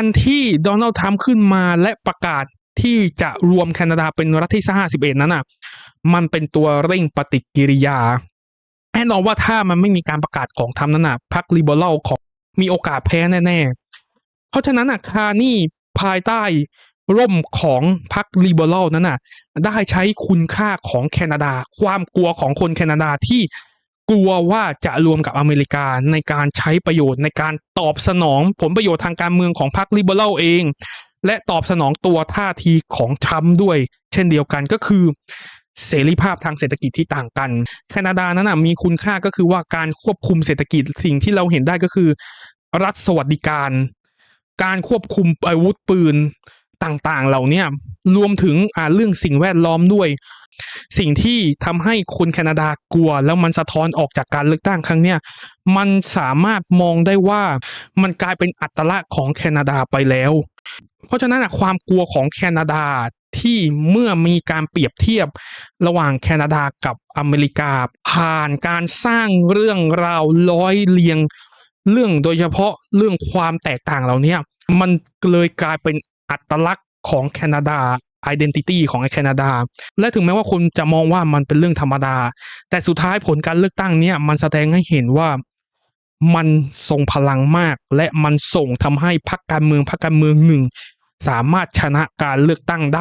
การที่โดนัลด์ทรัมป์ขึ้นมาและประกาศที่จะรวมแคนาดาเป็นรัฐที่51นั้นอะ มันเป็นตัวเร่งปฏิกิริยาแน่นอนว่าถ้ามันไม่มีการประกาศของทรัมป์นั้นอะพรรคลิเบอรัลของมีโอกาสแพ้แน่ๆ เพราะฉะนั้นอะคาร์นี่ภายใต้ร่มของพรรคลิเบอรัลนั้นน่ะ ได้ใช้คุณค่าของแคนาดา ความกลัวของคนแคนาดาที่ กลัวว่าจะรวมกับอเมริกาในการใช้ประโยชน์ในการตอบสนองผลประโยชน์ทางการเมืองของพรรคลิเบอรัลเอง และตอบสนองตัวท่าทีของทรัมป์ด้วย เช่นเดียวกันก็คือเสรีภาพทางเศรษฐกิจที่ต่างกัน แคนาดานั้นนะมีคุณค่าก็คือว่าการควบคุมเศรษฐกิจสิ่งที่เราเห็นได้ก็คือ รัฐสวัสดิการ การควบคุมอาวุธปืน ต่างๆ เหล่านี้รวมถึงเรื่องสิ่งแวดล้อมด้วย สิ่งที่ทำให้คนแคนาดากลัว แล้วมันสะท้อนออกจากการเลือกตั้งครั้งเนี้ยมันสามารถมองได้ว่ามันกลายเป็นอัตลักษณ์ของแคนาดาไปแล้ว เพราะฉะนั้นความกลัวของแคนาดาที่เมื่อมีการเปรียบเทียบระหว่างแคนาดากับอเมริกา ผ่านการสร้างเรื่องราวร้อยเรียง เรื่องโดยเฉพาะเรื่องความแตกต่างเหล่านี้มันเลยกลายเป็น อัตลักษณ์ของแคนาดา identity ของแคนาดา และถึงแม้ว่าคนจะมองว่ามันเป็นเรื่องธรรมดา แต่สุดท้ายผลการเลือกตั้งเนี่ยมันแสดงให้เห็นว่ามันทรงพลังมาก และมันส่งทำให้พรรคการเมืองพรรคการเมืองหนึ่ง สามารถชนะการเลือกตั้งได้